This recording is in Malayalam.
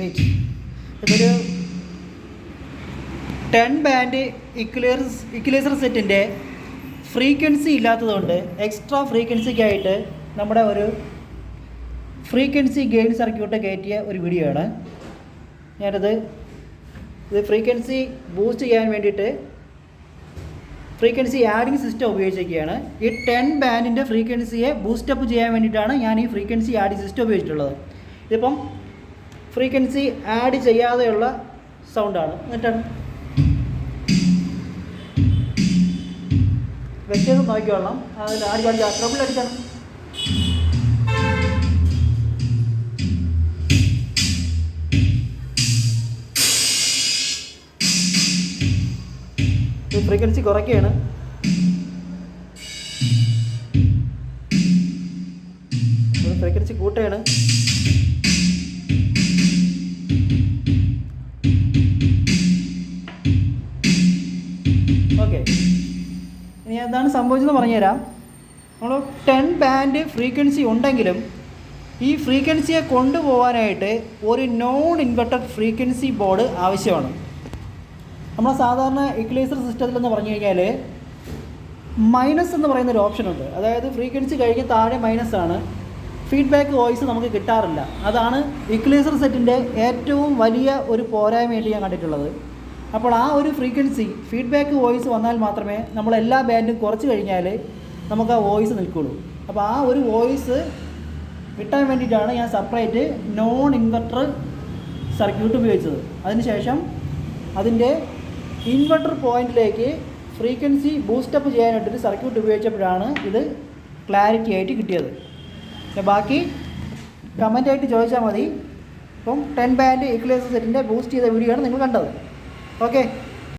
വെയിറ്റ് ഇതൊരു ടെൻ ബാൻഡ് ഇക്വലേസ് ഇക്വലൈസർ സെറ്റിന്റെ ഫ്രീക്വൻസി ഇല്ലാത്തതുകൊണ്ട് എക്സ്ട്രാ ഫ്രീക്വൻസിക്കായിട്ട് നമ്മുടെ ഒരു ഫ്രീക്വൻസി ഗെയിൻ സർക്യൂട്ട് കയറ്റിയ ഒരു വീഡിയോ ആണ്. ഞാനത് ഇത് ഫ്രീക്വൻസി ബൂസ്റ്റ് ചെയ്യാൻ വേണ്ടിയിട്ട് ഫ്രീക്വൻസി ആഡിങ് സിസ്റ്റം ഉപയോഗിച്ചിരിക്കുകയാണ്. ഈ ടെൻ ബാൻഡിന്റെ ഫ്രീക്വൻസിയെ ബൂസ്റ്റപ്പ് ചെയ്യാൻ വേണ്ടിയിട്ടാണ് ഞാൻ ഈ ഫ്രീക്വൻസി ആഡിങ് സിസ്റ്റം ഉപയോഗിച്ചിട്ടുള്ളത്. ഇതിപ്പം ഫ്രീക്വൻസി ആഡ് ചെയ്യാതെയുള്ള സൗണ്ടാണ്. എന്നിട്ടാണ്. വ്യത്യാസം നോക്കിക്കൊള്ളാം അതിൽ ആടി പാടി ട്രബിൾ അടിക്കണം. ഫ്രീക്വൻസി കുറയ്ക്കുകയാണ്. ഫ്രീക്വൻസി കൂട്ടുകയാണ്. ഓക്കെ. ഇനി എന്താണ് സംഭവിച്ചതെന്ന് പറഞ്ഞുതരാം. നമ്മൾ ടെൻ ബാൻഡ് ഫ്രീക്വൻസി ഉണ്ടെങ്കിലും ഈ ഫ്രീക്വൻസിയെ കൊണ്ടുപോകാനായിട്ട് ഒരു നോൺ ഇൻവെർട്ടർ ഫ്രീക്വൻസി ബോർഡ് ആവശ്യമാണ്. നമ്മൾ സാധാരണ ഇക്ലേസർ സിസ്റ്റത്തിലെന്ന് പറഞ്ഞു കഴിഞ്ഞാൽ മൈനസ് എന്ന് പറയുന്ന ഒരു ഓപ്ഷൻ ഉണ്ട്. അതായത് ഫ്രീക്വൻസി കഴിഞ്ഞ് താഴെ മൈനസ് ആണ്. ഫീഡ്ബാക്ക് വോയിസ് നമുക്ക് കിട്ടാറില്ല. അതാണ് ഇക്ലേസർ സെറ്റിന്റെ ഏറ്റവും വലിയ ഒരു പോരായ്മയായിട്ട് ഞാൻ കണ്ടിട്ടുള്ളത്. അപ്പോൾ ആ ഒരു ഫ്രീക്വൻസി ഫീഡ്ബാക്ക് വോയിസ് വന്നാൽ മാത്രമേ നമ്മൾ എല്ലാ ബാൻഡും കുറച്ച് കഴിഞ്ഞാൽ നമുക്ക് ആ വോയിസ് നിൽക്കുള്ളൂ. അപ്പോൾ ആ ഒരു വോയിസ് കിട്ടാൻ വേണ്ടിയിട്ടാണ് ഞാൻ സെപ്പറേറ്റ് നോൺ ഇൻവെർട്ടർ സർക്യൂട്ട് ഉപയോഗിച്ചത്. അതിനുശേഷം അതിന്റെ ഇൻവെർട്ടർ പോയിന്റിലേക്ക് ഫ്രീക്വൻസി ബൂസ്റ്റപ്പ് ചെയ്യാനായിട്ടൊരു സർക്യൂട്ട് ഉപയോഗിച്ചപ്പോഴാണ് ഇത് ക്ലാരിറ്റി ആയിട്ട് കിട്ടിയത്. പിന്നെ ബാക്കി കമന്റായിട്ട് ചോദിച്ചാൽ മതി. ഇപ്പം ടെൻ ബാൻഡ് ഇക്വലൈസർ സെറ്റിന്റെ ബൂസ്റ്റ് ചെയ്ത വീഡിയോ ആണ് നിങ്ങൾ കണ്ടത്. ഓക്കെ